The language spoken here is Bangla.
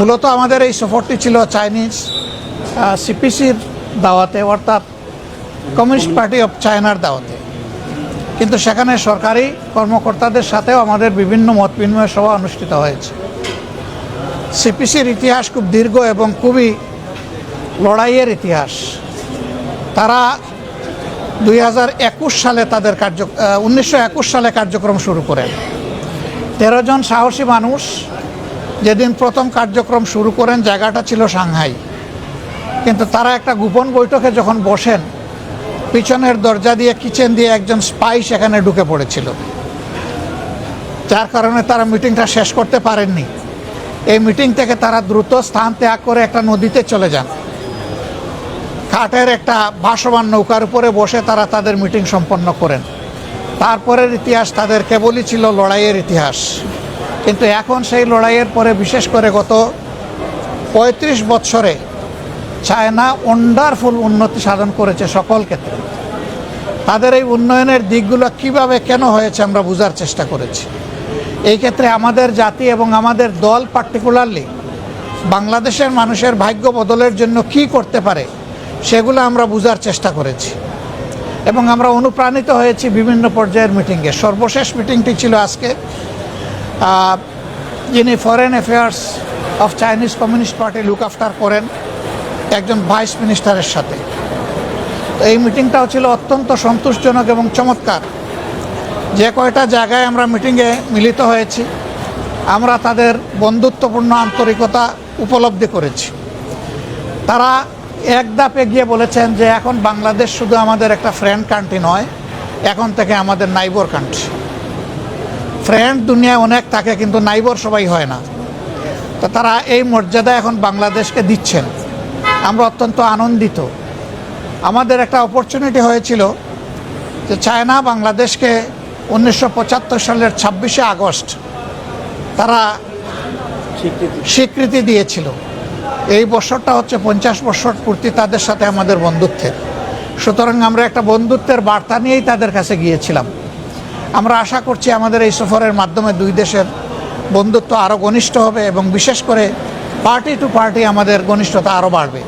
মূলত আমাদের এই সফরটি ছিল চাইনিজ সিপিসির দাওয়াতে, অর্থাৎ কমিউনিস্ট পার্টি অফ চায়নার দাওয়াতে। কিন্তু সেখানে সরকারি কর্মকর্তাদের সাথেও আমাদের বিভিন্ন মত বিনিময় সভা অনুষ্ঠিত হয়েছে। সিপিসির ইতিহাস খুব দীর্ঘ এবং খুবই লড়াইয়ের ইতিহাস। তারা দুই হাজার একুশ সালে তাদের কার্য উনিশশো একুশ সালে কার্যক্রম শুরু করেন। তেরো জন সাহসী মানুষ যেদিন প্রথম কার্যক্রম শুরু করেন, জায়গাটা ছিল সাংহাই। কিন্তু তারা একটা গোপন বৈঠকে যখন বসেন, পিছনের দরজা দিয়ে, কিচেন দিয়ে একজন স্পাই সেখানে ঢুকে পড়েছিল। যার কারণে তারা মিটিংটা শেষ করতে পারেননি। এই মিটিং থেকে তারা দ্রুত স্থান ত্যাগ করে একটা নদীতে চলে যান। কাঠের একটা ভাসমান নৌকার উপরে বসে তারা তাদের মিটিং সম্পন্ন করেন। তারপরের ইতিহাস তাদের কেবলই ছিল লড়াইয়ের ইতিহাস। কিন্তু এখন সেই লড়াইয়ের পরে বিশেষ করে গত পঁয়ত্রিশ বৎসরে চায়না ওয়ান্ডারফুল উন্নতি সাধন করেছে সকল ক্ষেত্রে। তাদের এই উন্নয়নের দিকগুলো কীভাবে কেন হয়েছে আমরা বোঝার চেষ্টা করেছি। এই ক্ষেত্রে আমাদের জাতি এবং আমাদের দল পার্টিকুলারলি বাংলাদেশের মানুষের ভাগ্য বদলের জন্য কি করতে পারে সেগুলো আমরা বোঝার চেষ্টা করেছি। এবং আমরা অনুপ্রাণিত হয়েছি বিভিন্ন পর্যায়ের মিটিংয়ে সর্বশেষ মিটিংটি ছিল আজকে। যিনি foreign affairs of Chinese Communist Party look after করেন, একজন ভাইস মিনিস্টারের সাথে। এই মিটিংটাও ছিল অত্যন্ত সন্তোষজনক এবং চমৎকার। যে কয়টা জায়গায় আমরা মিটিংয়ে মিলিত হয়েছি, আমরা তাদের বন্ধুত্বপূর্ণ আন্তরিকতা উপলব্ধি করেছি। তারা এক ধাপ এগিয়ে বলেছেন যে, এখন বাংলাদেশ শুধু আমাদের একটা ফ্রেন্ড কান্ট্রি নয়, এখন থেকে আমাদের নাইবর কান্ট্রি ফ্রেন্ড দুনিয়ায় অনেক থাকে, কিন্তু নাইবর সবাই হয় না। তো তারা এই মর্যাদা এখন বাংলাদেশকে দিচ্ছেন। আমরা অত্যন্ত আনন্দিত। আমাদের একটা অপরচুনিটি হয়েছিল যে চায়না বাংলাদেশকে উনিশশো পঁচাত্তর সালের ছাব্বিশে আগস্ট তারা স্বীকৃতি দিয়েছিল। এই বছরটা হচ্ছে পঞ্চাশ বছর পূর্তি তাদের সাথে আমাদের বন্ধুত্বের। সুতরাং আমরা একটা বন্ধুত্বের বার্তা নিয়েই তাদের কাছে গিয়েছিলাম। আমরা আশা করছি আমাদের এই সফরের মাধ্যমে দুই দেশের বন্ধুত্ব আরও ঘনিষ্ঠ হবে এবং বিশেষ করে পার্টি টু পার্টি আমাদের ঘনিষ্ঠতা আরও বাড়বে।